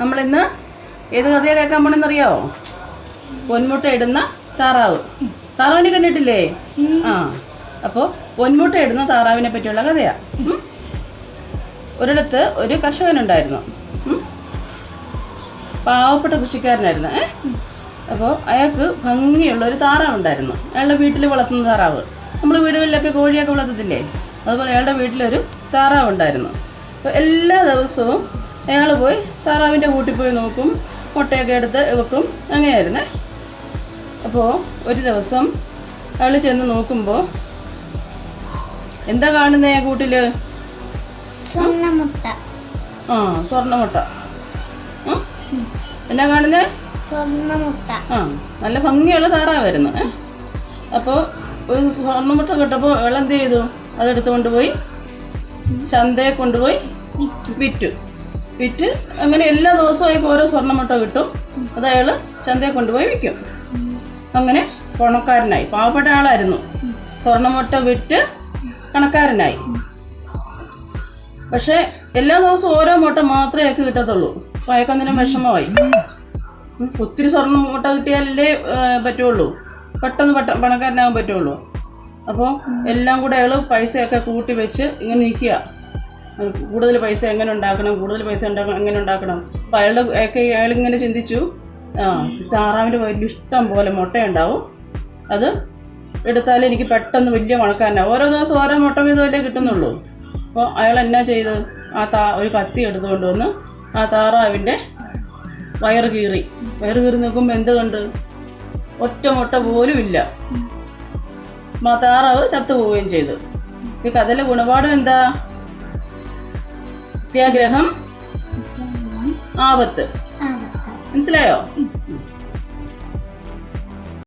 നമ്മളിന്ന് ഏത് കഥയാണ് കേൾക്കാൻ പോണെന്നറിയാവോ പൊന്മുട്ട ഇടുന്ന താറാവ്. താറാവിനെ കണ്ടിട്ടില്ലേ? ആ. അപ്പോൾ പൊന്മുട്ട ഇടുന്ന താറാവിനെ പറ്റിയുള്ള കഥയാ. ഒരിടത്ത് ഒരു കർഷകനുണ്ടായിരുന്നു. പാവപ്പെട്ട കൃഷിക്കാരനായിരുന്നു. ഏ? അപ്പോൾ അയാൾക്ക് ഭംഗിയുള്ള ഒരു താറാവുണ്ടായിരുന്നു അയാളുടെ വീട്ടിൽ വളർത്തുന്ന താറാവ്. നമ്മൾ വീടുകളിലൊക്കെ കോഴിയൊക്കെ വളർത്തത്തില്ലേ? അതുപോലെ അയാളുടെ വീട്ടിലൊരു താറാവ് ഉണ്ടായിരുന്നു. അപ്പോൾ എല്ലാ ദിവസവും അയാൾ പോയി താറാവിന്റെ കൂട്ടിൽ പോയി നോക്കും മുട്ടയൊക്കെ എടുത്ത് വെക്കും. അങ്ങനെയായിരുന്നേ. അപ്പോൾ ഒരു ദിവസം അയാൾ ചെന്ന് നോക്കുമ്പോൾ എന്താ കാണുന്നേ കൂട്ടിൽ സ്വർണമുട്ട. ആ സ്വർണമുട്ട? എന്നാ കാണുന്നേ? ആ നല്ല ഭംഗിയുള്ള താറാവായിരുന്നു അപ്പോൾ ഒരു സ്വർണമുട്ട കിട്ടപ്പോൾ അയാൾ എന്ത് ചെയ്തു? അതെടുത്ത് കൊണ്ടുപോയി ചന്തയെ കൊണ്ടുപോയി വിറ്റു. വിറ്റ്. അങ്ങനെ എല്ലാ ദിവസവും അയാൾക്ക് ഓരോ സ്വർണമുട്ട കിട്ടും. അത് അയാൾ ചന്തയെ കൊണ്ടുപോയി വിൽക്കും. അങ്ങനെ പണക്കാരനായി. പാവപ്പെട്ട ആളായിരുന്നു. സ്വർണമുട്ട വിറ്റ് കണക്കാരനായി പക്ഷേ എല്ലാ ദിവസവും ഓരോ മുട്ട മാത്രമേ അയാൾക്ക് കിട്ടത്തുള്ളൂ. അപ്പോൾ അയാൾക്കൊന്നിനും വിഷമമായി. ഒത്തിരി സ്വർണം മുട്ട കിട്ടിയാലല്ലേ പറ്റുള്ളൂ. പെട്ടെന്ന് പെട്ട പണക്കാരനാകാൻ പറ്റുള്ളൂ. അപ്പോൾ എല്ലാം കൂടെ അയാൾ പൈസയൊക്കെ കൂട്ടി വെച്ച് ഇങ്ങനെ നിൽക്കുക. കൂടുതൽ പൈസ എങ്ങനെ ഉണ്ടാക്കണം കൂടുതൽ പൈസ ഉണ്ടാക്കണം എങ്ങനെ ഉണ്ടാക്കണം. അപ്പോൾ അയാളുടെ ഒക്കെ അയാളിങ്ങനെ ചിന്തിച്ചു. ആ താറാവിന്റെ വലിയ ഇഷ്ടം പോലെ മുട്ടയുണ്ടാവും. അത് എടുത്താൽ എനിക്ക് പെട്ടെന്ന് വലിയ മണക്കാരനാവും ഓരോ ദിവസം ഓരോ മുട്ട വീതമല്ലേ കിട്ടുന്നുള്ളൂ. അപ്പോൾ അയാൾ എന്നാ ചെയ്ത് ആ താ ഒരു കത്തി എടുത്തുകൊണ്ട് വന്ന് ആ താറാവിന്റെ വയറ് കീറി. വയറ് കീറി നോക്കുമ്പോൾ എന്ത് കണ്ട്? ഒറ്റ മുട്ട പോലും ഇല്ല. മാ ചത്തു ചത്തുപോവുകയും ചെയ്തു. ഈ കഥയിലെ ഗുണപാഠം എന്താ? ത്യാഗ്രഹം ആപത്ത്. മനസ്സിലായോ?